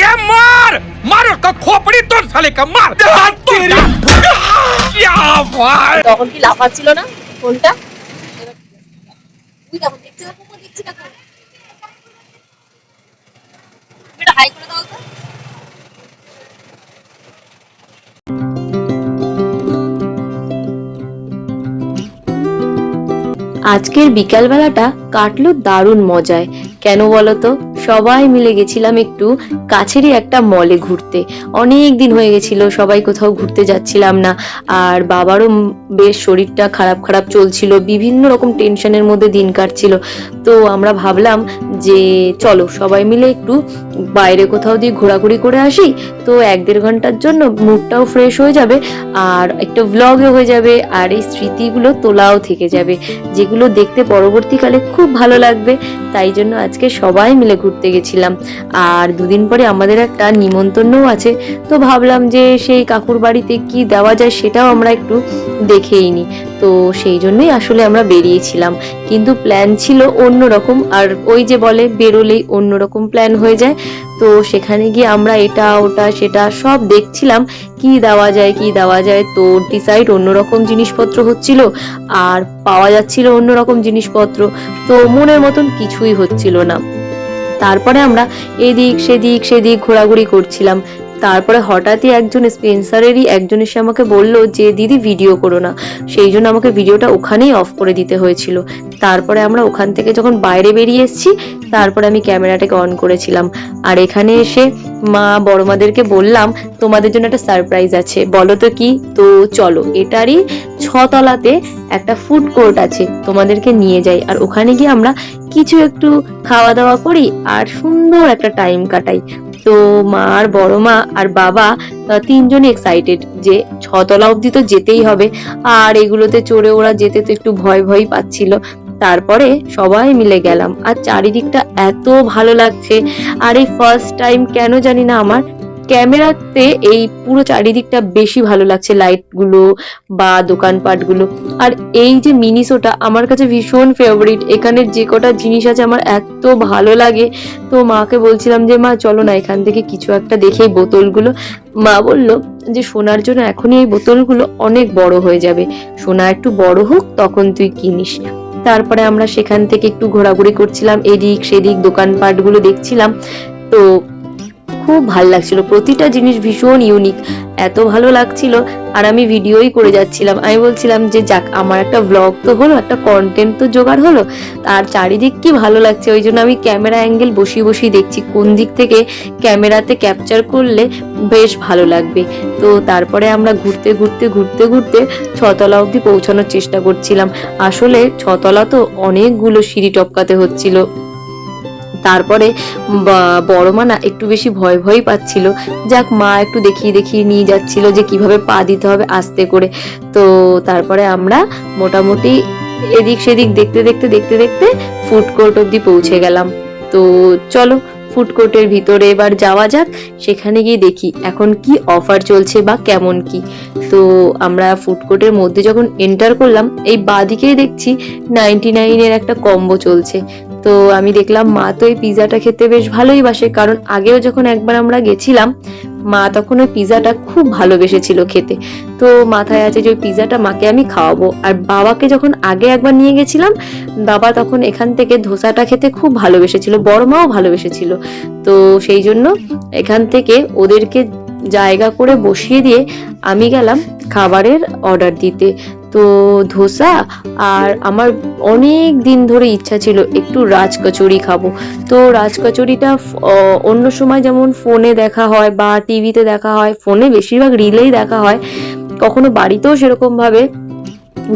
এ মার! মার তো খোপড়ি তোর শালে কা মার! হাত তেরে ইয়া ভাই! তখন কি লাফাচ্ছিল না? কোনটা? তুই দেখতে দেখতে দেখতে আজকের বিকালবেলাটা কাটলো দারুণ মজায়। কেন বলতো সবাই মিলে গেছিলাম একটু কাছেরই একটা মলে ঘুরতে। অনেক দিন হয়ে গেছিল, সবাই কোথাও ঘুরতে যাচ্ছিলাম না। আর বাবারও বেশ শরীরটা খারাপ খারাপ চলছিল, বিভিন্ন রকম টেনশনের মধ্যে দিন কাটছিল। তো আমরা ভাবলাম যে চলো সবাই মিলে একটু বাইরে কোথাও দিয়ে ঘোরাঘুরি করে আসি। তো এক দেড় ঘণ্টার জন্য মুডটাও ফ্রেশ হয়ে যাবে আর একটা ব্লগও হয়ে যাবে আর এই স্মৃতিগুলো তোলাও থেকে যাবে, যেগুলো দেখতে পরবর্তীকালে খুব ভালো লাগবে। তাই জন্য আজকে সবাই মিলে ঘুরতে গেছিলাম। আর দুদিন পরে আমাদের একটা নিমন্ত্রণও আছে। তো ভাবলাম যে সেই কাকুর বাড়িতে কি দেওয়া যায় সেটাও আমরা একটু দেখেই নি। তো সেই জন্যই আসলে আমরা বেরিয়েছিলাম। কিন্তু প্ল্যান ছিল অন্যরকম। আর ওই যে বলে বেরোলেই অন্যরকম প্ল্যান হয়ে যায়। তো সেখানে গিয়ে আমরা এটা, ওটা, সেটা সব দেখছিলাম। কি দেওয়া যায়, কি দেওয়া যায়। তো ডিসাইড অন্যরকম জিনিসপত্র হচ্ছিল। আর পাওয়া যাচ্ছিল অন্যরকম জিনিসপত্র। তো মনের মতন কিছুই হচ্ছিল না। তারপরে আমরা এদিক সেদিক সেদিক ঘোরাঘুরি করছিলাম। তারপরে হঠাৎই একজন স্পেন্সারেরই একজন এসে আমাকে বলল যে, দিদি ভিডিও করো না। সেই জন্য আমাকে ভিডিওটা ওখানেই অফ করে দিতে হয়েছিল। তারপরে আমরা ওখান থেকে যখন বাইরে বেরিয়ে এসেছি, তারপরে আমি ক্যামেরাটাকে অন করেছিলাম। আর এখানে এসে মা বড় মাদেরকে বললাম, তোমাদের জন্য একটা সারপ্রাইজ আছে। বলো তো কি? তো চলো, এটারই ছতলাতে একটা ফুড কোর্ট আছে, তোমাদেরকে নিয়ে যাই। আর ওখানে গিয়ে আমরা কিছু একটু খাওয়া দাওয়া করি আর সুন্দর একটা টাইম কাটাই। তো মা আর বড় মা আর বাবা তিনজনই এক্সাইটেড যে ছতলা অবধি তো যেতেই হবে। আর এগুলোতে চড়ে ওরা যেতে তো একটু ভয় ভয় পাচ্ছিল। তারপরে সবাই মিলে গেলাম। আর চারিদিকটা এত ভালো লাগছে। আর এই ফার্স্ট টাইম কেন জানি না আমার। ক্যামেরাতে এই পুরো চারিদিকটা বেশি ভালো লাগছে লাইটগুলো বা দোকানপাটগুলো আর এই যে মিনিসোটা আমার কাছে ভীষণ ফেভারিট এখানে যে কটা জিনিস আছে আমার এত ভালো লাগে। তো মাকে বলছিলাম যে, মা, চলো না এখান থেকে কিছু একটা দেখে বোতলগুলো। মা বলল যে, সোনার জন্য এখনই এই বোতলগুলো অনেক বড় হয়ে যাবে। সোনা একটু বড় হোক, তখন তুই কিনিস। তারপরে আমরা সেখান থেকে একটু ঘোরাঘুরি করছিলাম এদিক সেদিক দোকানপাটগুলো দেখছিলাম। তো খুব ভালো লাগছিল। প্রতিটা জিনিস ভীষণ ইউনিক এত ভালো লাগছিল আর আমি ভিডিওই করে যাচ্ছিলাম। আমি বলছিলাম যে, যাক, আমার একটা ব্লগ তো হলো, একটা কন্টেন্ট তো জোগাড় হলো। আর চারিদিক কি ভালো লাগছে? ওই জন্য আমি ক্যামেরা অ্যাঙ্গেল বসিয়ে বসিয়ে দেখছি, কোন দিক থেকে ক্যামেরাতে ক্যাপচার করলে বেশ ভালো লাগবে। তো তারপরে আমরা ঘুরতে ঘুরতে ঘুরতে ঘুরতে ছতলা অবধি পৌঁছানোর চেষ্টা করছিলাম। আসলে ছতলা তো অনেকগুলো সিঁড়ি টপকাতে হচ্ছিল। তারপরে বড় মা না একটু বেশি ভয় ভয় পাচ্ছিল। যাক, মা একটু দেখিয়ে দেখিয়ে নিয়ে যাচ্ছিল যে কীভাবে পা দিতে হবে আস্তে করে। তো তারপরে আমরা মোটামুটি এদিক সেদিক দেখতে দেখতে দেখতে দেখতে ফুড কোর্ট অব্দি পৌঁছে গেলাম। তো চলো ফুড কোর্টের ভিতরে এবার যাওয়া যাক, সেখানে গিয়ে দেখি এখন কি অফার চলছে বা কেমন কি। তো আমরা ফুড কোর্টের মধ্যে যখন এন্টার করলাম, এই বাদিকেই দেখছি নাইনটি নাইনের একটা কম্বো চলছে। তো আমি দেখলাম মা তো এই পিজাটা খেতে বেশ ভালোই বাসে, কারণ আগেও যখন একবার আমরা গেছিলাম, মা তখন ওই পিজাটা খুব ভালোবেসেছিল খেতে। তো মাথায় আছে যে ওই পিজাটা মাকে আমি খাওয়াবো। আর বাবাকে যখন আগে একবার নিয়ে গেছিলাম, বাবা তখন এখান থেকে ধোসাটা খেতে খুব ভালোবেসেছিল বড় মাও ভালোবেসেছিল। তো সেই জন্য এখান থেকে ওদেরকে জায়গা করে বসিয়ে দিয়ে আমি গেলাম খাবারের অর্ডার দিতে। তো ধোসা আর আমার অনেক দিন ধরে ইচ্ছা ছিল একটু রাজ কচুরি খাব। তো রাজ কচুরিটা অন্য সময় যেমন ফোনে দেখা হয় বা টিভিতে দেখা হয়, ফোনে বেশিরভাগ রিলেই দেখা হয়, কখনো বাড়িতেও সেরকম ভাবে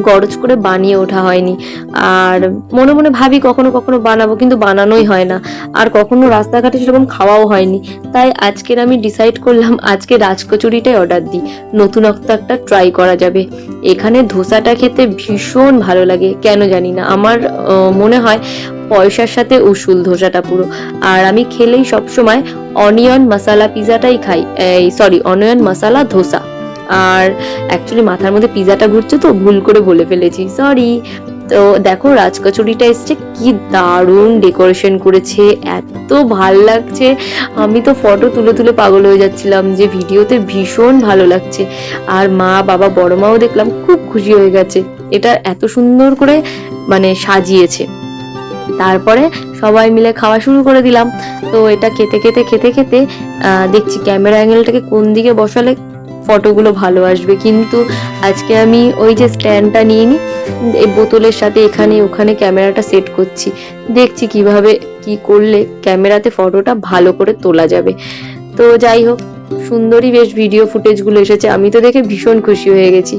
গরজ করে বানিয়ে ওঠা হয়নি। আর মনে মনে ভাবি কখনো কখনো বানাবো, কিন্তু বানানোই হয় না। আর কখনো রাস্তাঘাটে সেরকম খাওয়াও হয়নি। তাই আজকের আমি ডিসাইড করলাম, আজকে রাজকচুরিটাই অর্ডার দিই। নতুনত্ব একটা ট্রাই করা যাবে। এখানে ধোসাটা খেতে ভীষণ ভালো লাগে, কেন জানি না। আমার মনে হয় পয়সার সাথে উসুল ধোসাটা পুরো। আর আমি খেলেই সবসময় অনিয়ন মশালা পিজাটাই খাই। এই সরি অনিয়ন মশালা ধোসা। আর অ্যাকচুয়ালি মাথার মধ্যে পিজাটা ঘুরছে তো, ভুল করে বলে ফেলেছি সরি তো দেখো রাজকচুরিটা এসছে, কি দারুণ ডেকোরেশন করেছে, এত ভালো লাগছে। আমি তো ফটো তুলে তুলে পাগল হয়ে যাচ্ছিলাম যে ভিডিওতে ভীষণ ভালো লাগছে। আর মা, বাবা, বড় মাও দেখলাম খুব খুশি হয়ে গেছে। এটা এত সুন্দর করে মানে সাজিয়েছে। তারপরে সবাই মিলে খাওয়া শুরু করে দিলাম। তো এটা খেতে খেতে খেতে খেতে দেখছি ক্যামেরা অ্যাঙ্গেলটাকে কোন দিকে বসালে ফটোগুলো ভালো আসবে। কিন্তু আজকে আমি ওই যে স্ট্যান্ডটা নিয়ে নিই এই বোতলের সাথে এখানে ওখানে ক্যামেরাটা সেট করছি। দেখছি কীভাবে কি করলে ক্যামেরাতে ফটোটা ভালো করে তোলা যাবে। তো যাই হোক সুন্দরই বেশ ভিডিও ফুটেজগুলো এসেছে। আমি তো দেখে ভীষণ খুশি হয়ে গেছি।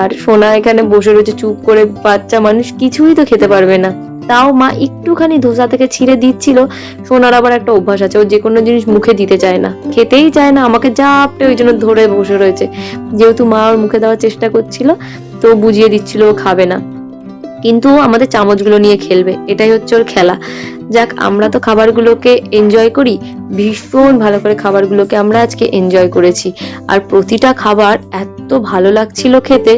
আর সোনা এখানে বসে রয়েছে, চুপ করে বাচ্চা মানুষ কিছুই তো খেতে পারবে না। তাও মা একটুখানি ধোসা থেকে ছিঁড়ে দিচ্ছিল। সোনার আবার একটা অভ্যাস আছে, ও যে কোনো জিনিস মুখে দিতে চায় না। খেতেই চায় না, আমাকে জাপটে ওই জন্য ধরে বসে রয়েছে। যেহেতু মা ওর মুখে দেওয়ার চেষ্টা করছিল, তো বুঝিয়ে দিচ্ছিল ও খাবে না। কিন্তু আমাদের চামচগুলো নিয়ে খেলবে। এটাই হচ্ছে ওর খেলা। যাক, আমরা তো খাবারগুলোকে এনজয় করি। ভীষণ ভালো করে খাবারগুলোকে আমরা আজকে এনজয় করেছি। আর প্রতিটা খাবার এত ভালো লাগছিল খেতে,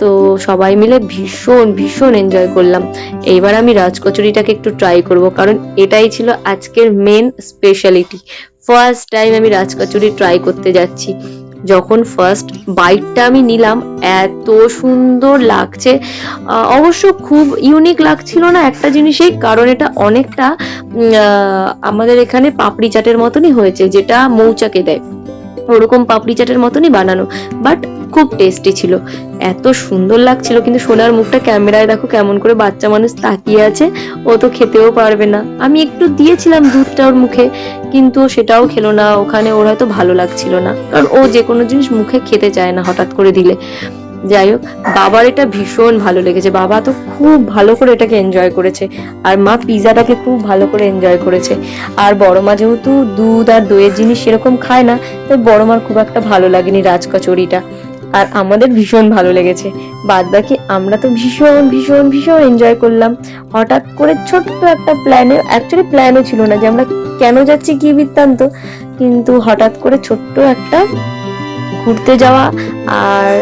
তো সবাই মিলে ভীষণ ভীষণ এনজয় করলাম। এইবার আমি রাজকচুরিটাকে একটু ট্রাই করব, কারণ এটাই ছিল আজকের মেন স্পেশালিটি ফার্স্ট টাইম আমি রাজকচুরি ট্রাই করতে যাচ্ছি। যখন ফার্স্ট বাইকটা আমি নিলাম, এত সুন্দর লাগছে। অবশ্য খুব ইউনিক লাগছিল না একটা জিনিসেই কারণ এটা অনেকটা আমাদের এখানে পাপড়ি চাটের মতনই হয়েছে, যেটা মৌচাকে দেয়। ওরকম পাপড়ি চাটের মতনই বানানো বাট খুব টেস্টি ছিল। এত সুন্দর লাগছিল, কিন্তু সোনার মুখটা ক্যামেরায় দেখো কেমন করে বাচ্চা মানুষ তাকিয়ে আছে, ও তো খেতেও পারবে না। আমি একটু দিয়েছিলাম দুধটা ওর মুখে, কিন্তু সেটাও খেলো না, ওখানে ওর হয়তো ভালো লাগছিল না। কারণ ও যে কোনো জিনিস মুখে খেতে চায় না হঠাৎ করে দিলে। যাই হোক, বাবার এটা ভীষণ ভালো লেগেছে। বাবা তো খুব ভালো করে এটাকে এনজয় করেছে। আর মা পিজাটাকে খুব ভালো করে এনজয় করেছে। আর বড় মা যেহেতু দুধ আর দইয়ের জিনিস সেরকম খায় না, তাই বড় মার খুব একটা ভালো লাগেনি রাজকচুরিটা। আর আমাদের ভীষণ ভালো লেগেছে। বাদ বাকি আমরা তো ভীষণ ভীষণ ভীষণ এনজয় করলাম। হঠাৎ করে ছোট্ট একটা প্ল্যানে অ্যাকচুয়ালি প্ল্যানও ছিল না যে আমরা কেন যাচ্ছি কি বৃত্তান্ত, কিন্তু হঠাৎ করে ছোট্ট একটা ঘুরতে যাওয়া আর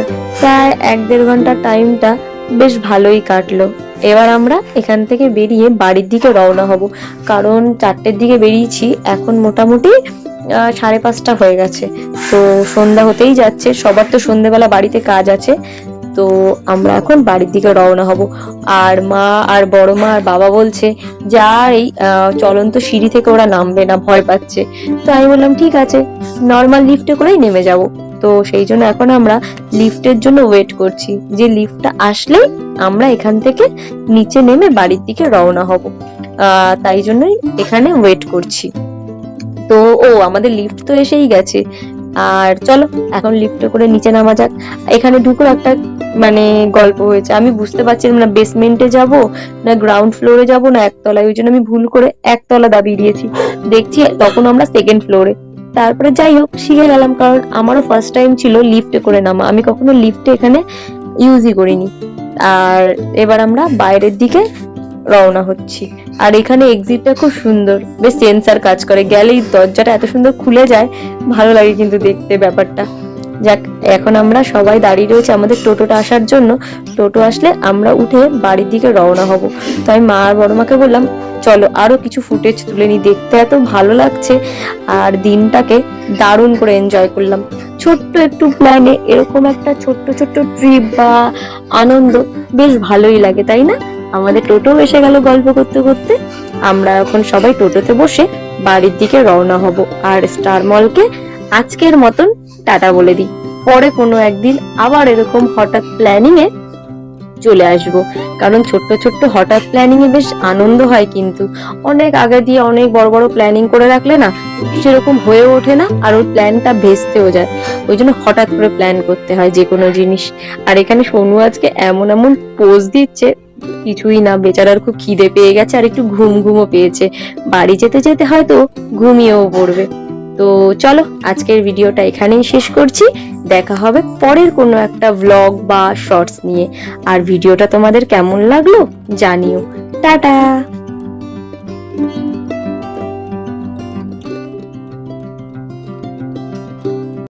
প্রায় এক দেড় ঘণ্টা টাইমটা বেশ ভালোই কাটলো। এবার আমরা এখান থেকে বেরিয়ে বাড়ির দিকে রওনা হব। কারণ চারটের দিকে বেরিয়েছি, এখন মোটামুটি সাড়ে পাঁচটা হয়ে গেছে। তো সন্ধ্যা হতেই যাচ্ছে, সবার তো সন্ধ্যেবেলা বাড়িতে কাজ আছে। তো আমরা এখন বাড়ির দিকে রওনা হব। আর মা আর বড় মা আর বাবা বলছে, যে এই চলন্ত সিঁড়ি থেকে ওরা নামবে না, ভয় পাচ্ছে। তো আমি বললাম, ঠিক আছে নর্মাল লিফটে করেই নেমে যাব। তো সেই জন্য এখন আমরা লিফটের জন্য ওয়েট করছি। যে লিফটটা আসলেই আমরা এখান থেকে নিচে নেমে বাড়ির দিকে রওনা হব। তাই জন্যই এখানে ওয়েট করছি। তো ও, আমাদের লিফট তো এসেই গেছে। আর চলো, এখন লিফটে করে নিচে নামা যাক। এখানে ঢুকো একটা মানে গল্প হয়েছে। আমি বুঝতে পারছিলাম না বেসমেন্টে যাব না গ্রাউন্ড ফ্লোরে যাব না একতলায়? ওই জন্য আমি ভুল করে একতলা দাবিয়ে দিয়েছি। দেখছি তখন আমরা সেকেন্ড ফ্লোরে তারপরে যাই হোক, শিখে গেলাম, কারণ আমারও ফার্স্ট টাইম ছিল লিফটে করে নামা। আমি কখনো লিফটে এখানে ইউজই করিনি। আর এবার আমরা বাইরের দিকে রওনা হচ্ছি। আর এখানে এক্সিটটা খুব সুন্দর। বেশ সেন্সার কাজ করে। গেলেই দরজাটা এত সুন্দর খুলে যায়। ভালো লাগে কিন্তু দেখতে ব্যাপারটা। যাক, এখন আমরা সবাই দাঁড়িয়ে রয়েছে আমাদের টোটোটা আসার জন্য। টোটো আসলে আমরা উঠে বাড়ির দিকে রওনা হব। তো আমি মা আর বড় মাকে বললাম, চলো আরও কিছু ফুটেজ তুলে নি দেখতে এত ভালো লাগছে। আর দিনটাকে দারুণ করে এনজয় করলাম। ছোট্ট একটু প্ল্যানে এরকম একটা ছোট্ট ছোট্ট ট্রিপ বা আনন্দ বেশ ভালোই লাগে, তাই না? আমাদের টোটো এসে গেল গল্প করতে করতে। আমরা এখন সবাই টোটোতে বসে বাড়ির দিকে রওনা হব আর স্টার মলকে আজকের মতন টাটা বলে দিই। পরে কোনো একদিন আবার এরকম হঠাৎ প্ল্যানিং এ চলে আসব। কারণ ছোট্ট ছোট্ট হঠাৎ প্ল্যানিং এ বেশ আনন্দ হয় কিন্তু। অনেক আগে দিয়ে অনেক বড় বড় প্ল্যানিং করে রাখলে না সেরকম হয়ে ওঠে না আর ওই প্ল্যানটা ভেস্তেও যায়। ওই জন্য হঠাৎ করে প্ল্যান করতে হয় যে কোনো জিনিস। আর এখানে সোনু আজকে এমন এমন পোজ দিচ্ছে কিছুই না, বেচারার খুব খিদে পেয়ে গেছে আর একটু ঘুম ঘুমও পেয়েছে। বাড়ি যেতে যেতে হয়তো ঘুমিয়েও পড়বে। তো চলো, আজকের ভিডিওটা এখানেই শেষ করছি। দেখা হবে পরের কোনো একটা ভ্লগ বা শর্টস নিয়ে। আর ভিডিওটা তোমাদের কেমন লাগল জানিও। টাটা!